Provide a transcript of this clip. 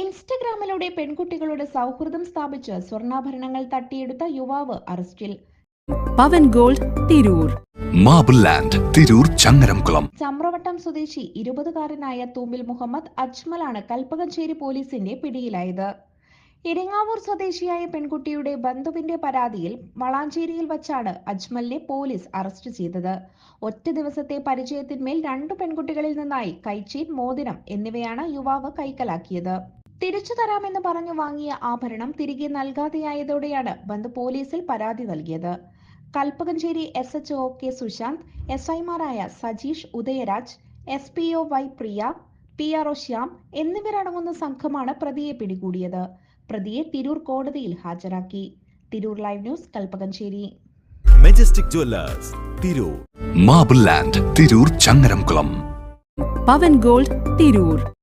ഇൻസ്റ്റഗ്രാമിലൂടെ പെൺകുട്ടികളുടെ സൗഹൃദം സ്ഥാപിച്ച് സ്വർണാഭരണങ്ങൾ തട്ടിയെടുത്ത യുവാവ് അറസ്റ്റിൽ. Pavan gold Tirur. Marble land Tirur Changaramkulam. Chamravattam സ്വദേശി ഇരുപതുകാരനായ തൂമ്പിൽ മുഹമ്മദ് അജ്മലാണ് കൽപ്പകഞ്ചേരി പോലീസിന്റെ പിടിയിലായത്. ഇരിങ്ങാവൂർ സ്വദേശിയായ പെൺകുട്ടിയുടെ ബന്ധുവിന്റെ പരാതിയിൽ വളാഞ്ചേരിയിൽ വച്ചാണ് അജ്മലിനെ പോലീസ് അറസ്റ്റ് ചെയ്തത്. ഒറ്റ ദിവസത്തെ പരിചയത്തിന്മേൽ രണ്ടു പെൺകുട്ടികളിൽ നിന്നായി കൈച്ചീൻ മോതിരം എന്നിവയാണ് യുവാവ് കൈക്കലാക്കിയത്. തിരിച്ചു തരാമെന്ന് പറഞ്ഞു വാങ്ങിയ ആഭരണം തിരികെ നൽകാതെയായതോടെയാണ് ബന്ധു പോലീസിൽ പരാതി നൽകിയത്. Kalpakanchery S H O K Sushanth S ഐമാരായ Sajeesh Udayaraj S P O Y Priya P R O Shyam എന്നിവരടങ്ങുന്ന സംഘമാണ് പ്രതിയെ പിടികൂടിയത്. പ്രതിയെ തിരൂർ കോടതിയിൽ ഹാജരാക്കി. Tirur live news Kalpakanchery. Majestic jewellers Tirur. Marble land Tirur Changaramkulam. Pavan gold Tirur.